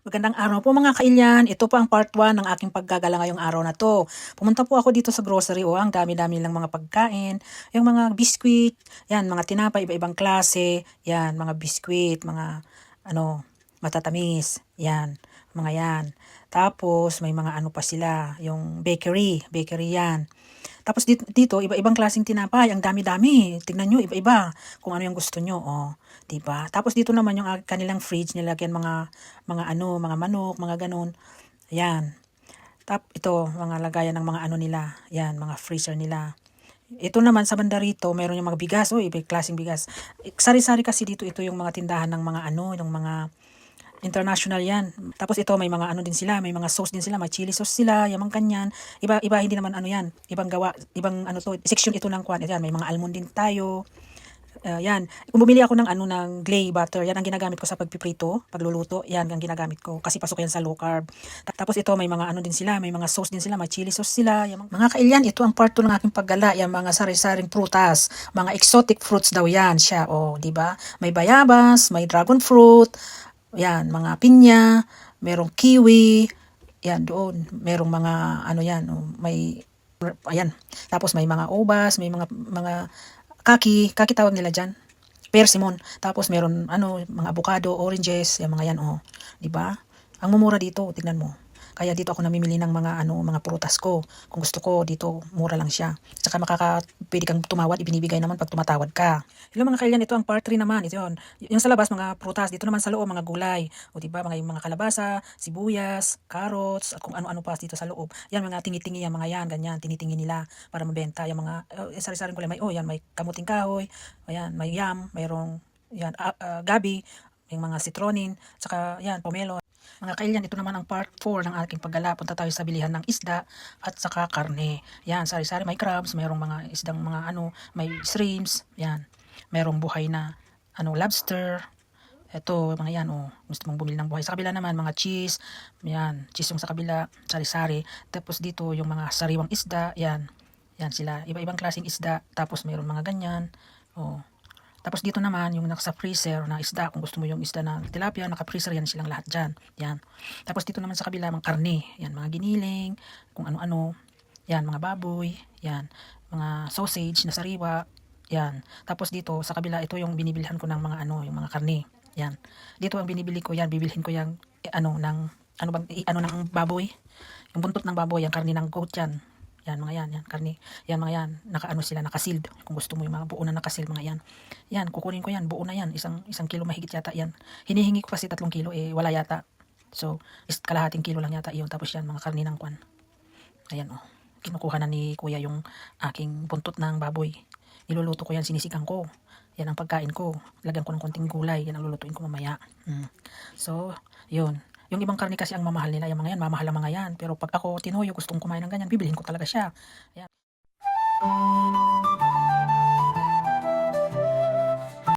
Magandang araw po mga kailyan. Ito po ang part 1 ng aking paggagala ngayong araw na to. Pumunta po ako dito sa grocery. O, ang dami-dami lang mga pagkain. Yung mga biskwit, yan, mga tinapay, iba-ibang klase. Yan, mga biskwit, mga ano, matatamis. Yan, mga yan. Tapos, may mga ano pa sila. Yung bakery, bakery yan. Tapos dito, dito iba-ibang klaseng tinapay. Ang dami-dami. Tingnan nyo, iba-iba. Kung ano yung gusto nyo. Oh, 'di ba? Tapos dito naman yung ah, kanilang fridge nilagyan mga mga ano, mga manok, mga ganun. Ayan. Tap ito, mga lagayan ng mga ano nila. Yan, mga freezer nila. Ito naman sa banda rito, meron yung mga bigas. Ibig klaseng bigas. Sari-sari kasi dito ito yung mga tindahan ng mga ano, yung mga international yan. Tapos ito may mga ano din sila, may mga sauce din sila, may chili sauce sila, yung mga kanyan. Iba iba hindi naman ano yan, ibang gawa, ibang ano to, section ito ng kwan. Yan, may mga almond din tayo. Uh, yan. Kung bumili ako ng ano ng clay butter, yan ang ginagamit ko sa pagpiprito, pagluluto. Yan ang ginagamit ko kasi pasok yan sa low carb. Tapos ito may mga ano din sila, may mga sauce din sila, may chili sauce sila. Yan, mga kailyan, ito ang part 2 ng aking paggala, yan mga sari-saring prutas, mga exotic fruits daw yan siya. Oh, di ba? May bayabas, may dragon fruit, yan, mga pinya, merong kiwi, yan doon, merong mga ano yan, oh, may ayan. Tapos may mga ubas, may mga mga kaki, kaki tawag nila diyan. Persimmon. Tapos meron ano, mga avocado, oranges, yung mga yan oh, 'di ba? Ang mumura dito, tingnan mo. Kaya dito ako namimili ng mga ano, mga prutas ko. Kung gusto ko dito, mura lang siya. Saka makaka pwede kang tumawad, ibinibigay naman pag tumatawad ka. Hello mga kailan, ito ang part 3 naman. Ito 'yon. Yung sa labas mga prutas, dito naman sa loob mga gulay. O di ba, mga yung mga kalabasa, sibuyas, carrots, at kung ano-ano pa dito sa loob. Yan mga tingi-tingi yan, mga yan, ganyan, tinitingi nila para mabenta. Yung mga uh, sari-saring gulay, may oh, yan, may kamuting kahoy, ayan, may yam, mayroong yan, uh, uh, gabi, yung mga citronin, saka yan, pomelo. Mga kailyan, ito naman ang part 4 ng aking paggala. Punta tayo sa bilihan ng isda at saka karne. Yan, sari-sari may crabs, mayroong mga isdang mga ano, may shrimps, yan. Mayroong buhay na ano, lobster. Ito, mga yan, oh, gusto mong bumili ng buhay. Sa kabila naman, mga cheese, yan, cheese yung sa kabila, sari-sari. Tapos dito, yung mga sariwang isda, yan. Yan sila, iba-ibang klaseng isda. Tapos mayroong mga ganyan. Oh, tapos dito naman, yung nasa freezer na isda, kung gusto mo yung isda na tilapia, naka-freezer yan silang lahat dyan. Yan. Tapos dito naman sa kabila, mga karne. Yan, mga giniling, kung ano-ano. Yan, mga baboy. Yan, mga sausage na sariwa. Yan. Tapos dito, sa kabila, ito yung binibilhan ko ng mga ano, yung mga karne. Yan. Dito ang binibili ko yan, bibilhin ko yung eh, ano, ng, ano bang, eh, ano ng baboy. Yung buntot ng baboy, yung karne ng goat yan. Yan mga yan, yan karne. Yan mga yan, nakaano sila, nakasealed. Kung gusto mo yung mga buo na nakasealed mga yan. Yan, kukunin ko yan, buo na yan. Isang isang kilo mahigit yata yan. Hinihingi ko kasi tatlong kilo, eh wala yata. So, is kalahating kilo lang yata iyon. Tapos yan, mga karne ng kwan. Ayan oh. Kinukuha na ni kuya yung aking buntot ng baboy. Niluluto ko yan, sinisigang ko. Yan ang pagkain ko. Lagyan ko ng konting gulay. Yan ang lulutuin ko mamaya. Mm. So, yun. Yung ibang karne kasi ang mamahal nila, yung mga yan, mamahal ang mga yan. Pero pag ako, tinuyo, gustong kumain ng ganyan, bibilhin ko talaga siya. Ayan.